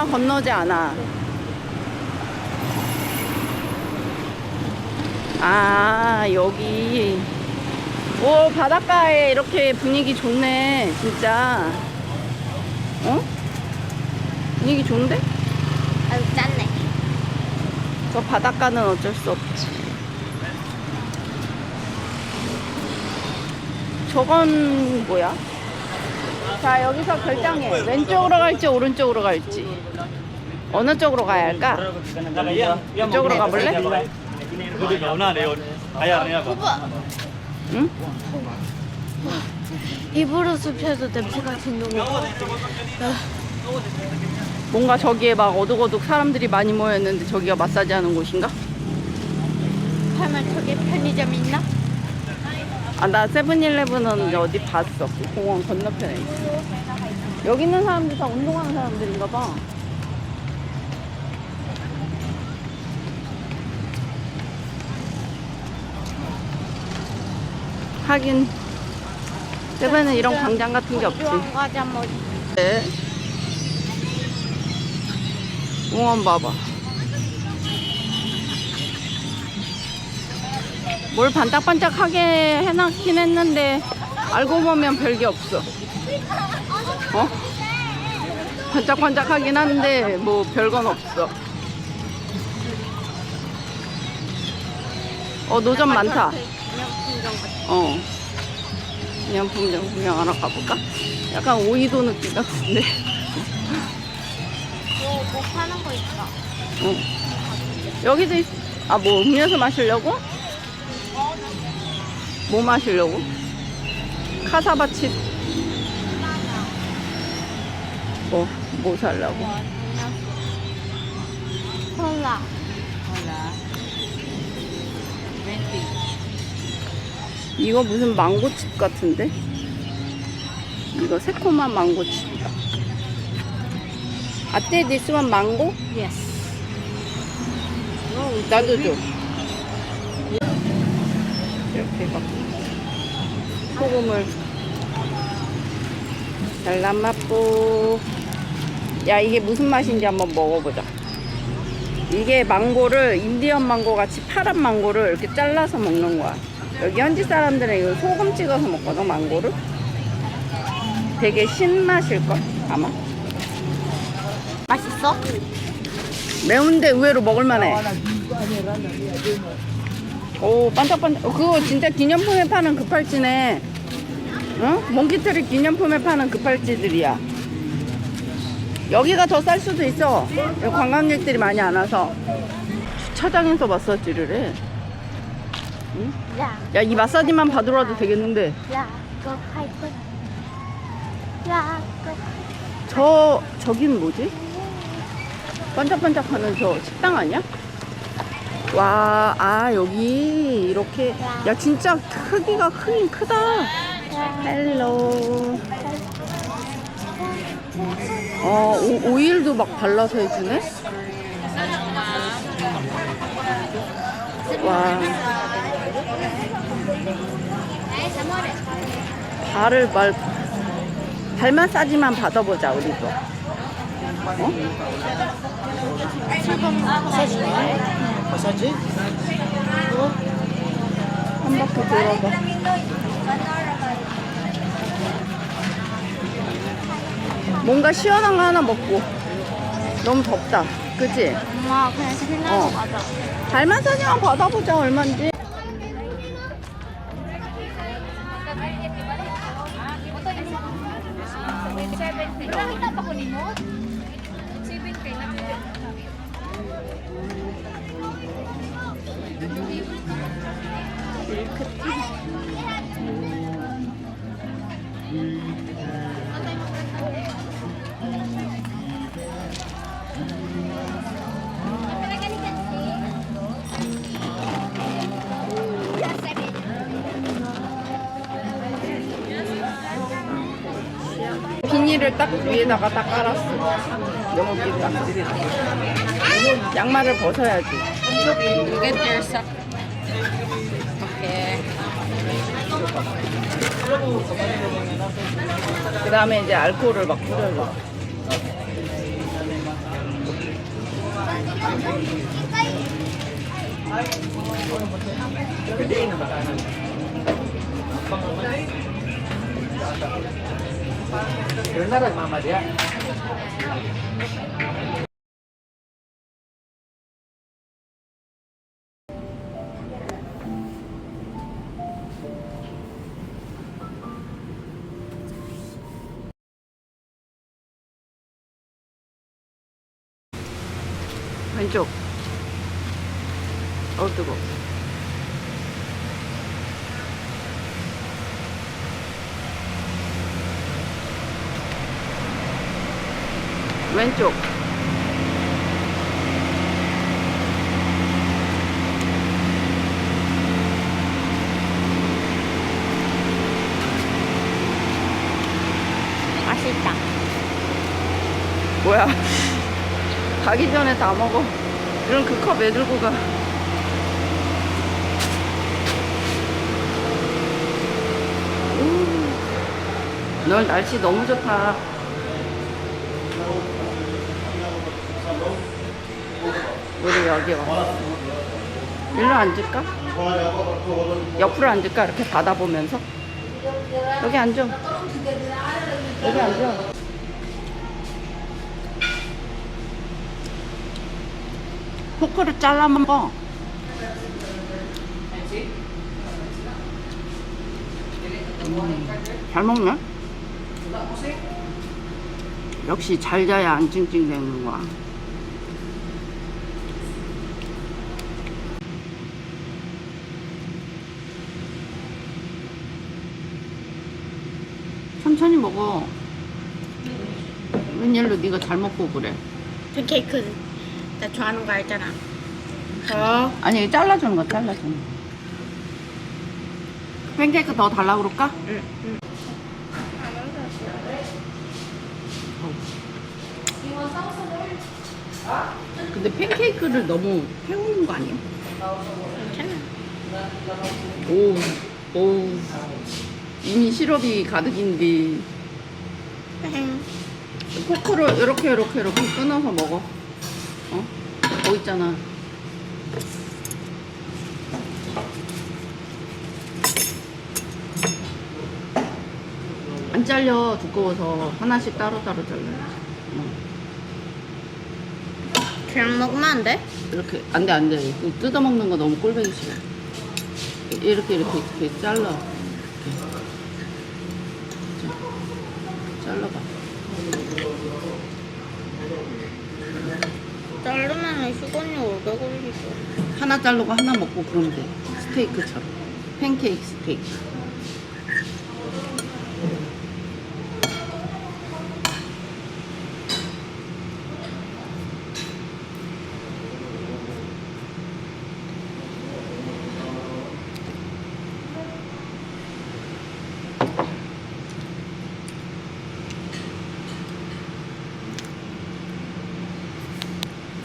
아무나 건너지 않아. 아, 여기. 오, 바닷가에 이렇게 분위기 좋네, 진짜. 어? 분위기 좋은데? 아유 짠네. 저 바닷가는 어쩔 수 없지. 저건 뭐야? 자, 여기서 결정해. 왼쪽으로 갈지, 오른쪽으로 갈지. 어느 쪽으로 가야 할까? 이쪽으로 가볼래? 응? 입으로 숲혀도 냄새가 진동해. 뭔가 저기에 막 어둑어둑 사람들이 많이 모였는데 저기가 마사지 하는 곳인가? 설마 저기 편의점 있나? 아, 나 세븐일레븐은 이제 어디 봤어. 그 공원 건너편에 있어. 여기 있는 사람들 다 운동하는 사람들인가 봐. 하긴 세븐은 이런 광장 같은 게 없지. 과자 뭐 네. 공원 봐봐. 뭘 반짝반짝하게 해놨긴 했는데 알고 보면 별게 없어. 어? 반짝반짝하긴 한데 뭐 별건 없어. 어 노점 많다. 기념품점 같아. 어. 기념품점 구경하러 가볼까? 약간 오이도 느낌 같은데. 뭐, 뭐 파는 거 있어. 어. 여기도 있... 아, 뭐 음료수 마시려고? 뭐 마시려고? 카사바치 뭐, 뭐 살려고? 콜라. 이거 무슨 망고칩 같은데? 이거 새콤한 망고칩이다. 아떼 this one 망고? 예스. 나도 줘. 이렇게 막 소금을 잘란 맛보. 야 이게 무슨 맛인지 한번 먹어보자. 이게 망고를 인디언 망고 같이 파란 망고를 이렇게 잘라서 먹는 거야. 여기 현지 사람들은 이거 소금 찍어서 먹거든 망고를. 되게 신맛일 걸 아마. 맛있어? 매운데 의외로 먹을만해. 오 반짝반짝. 어, 그거 진짜 기념품에 파는 급팔찌네. 어? 몽키트리 기념품에 파는 급팔찌들이야. 여기가 더 쌀 수도 있어. 관광객들이 많이 안 와서 주차장에서 마사지를 해. 야, 야이 마사지만 받으러 와도 되겠는데. 야, 그그저 저긴 뭐지? 반짝반짝 하는 저 식당 아니야? 와, 아 여기 이렇게 야 진짜 크기가 크긴 크다. 헬로. 어 오, 오일도 막 발라서 해주네. 와. 발을 말, 발 마사지만 받아보자 우리도. 어? 마사지? 한 바퀴 돌아봐. 뭔가 시원한 거 하나 먹고. 너무 덥다. 그치? 엄마 그냥 신나고 어. 가자. 발 마사지만 받아보자, 얼만지. 비닐을 딱 위에다가 딱 깔았어. 너무 비다. 양말을 벗어야지. Get yourself. Okay. 그 다음에 이제 알코올을 막 뿌려줘. Mama dia. 왼쪽. 어 뜨거. 왼쪽. 맛있다. 뭐야? 가기 전에 다 먹어. 이런 그 컵 왜 들고 가? 오, 널 날씨 너무 좋다. 우리 여기 와. 일로 앉을까? 옆으로 앉을까? 이렇게 받아보면서? 여기 앉아. 여기 앉아. 포크를 잘라 먹어. 음, 잘 먹네. 역시 잘 자야 안 찡찡대는 거야. 천천히 먹어. 웬일로 네가 잘 먹고 그래? 팬케이크 나 좋아하는 거 알잖아. 어? 아니 잘라주는 거 잘라주는 거 팬케이크 더 달라고 그럴까? 응. 응. 근데 팬케이크를 너무 해오는 거 아니야? 괜찮아. 오, 오 이미 시럽이 가득인데 응. 포크를 이렇게 이렇게 이렇게 끊어서 먹어 어? 뭐 있잖아 안 잘려 두꺼워서 하나씩 따로따로 잘라야지 어. 그냥 먹으면 안 돼? 이렇게 안 돼 안돼 뜯어 먹는 거 너무 꼴보기 싫어 이렇게 이렇게 이렇게 잘라 이렇게. 자, 잘라봐 자르면 시간이 오래 걸리죠. 하나 자르고 하나 먹고 그러면 돼. 스테이크처럼. 팬케이크 스테이크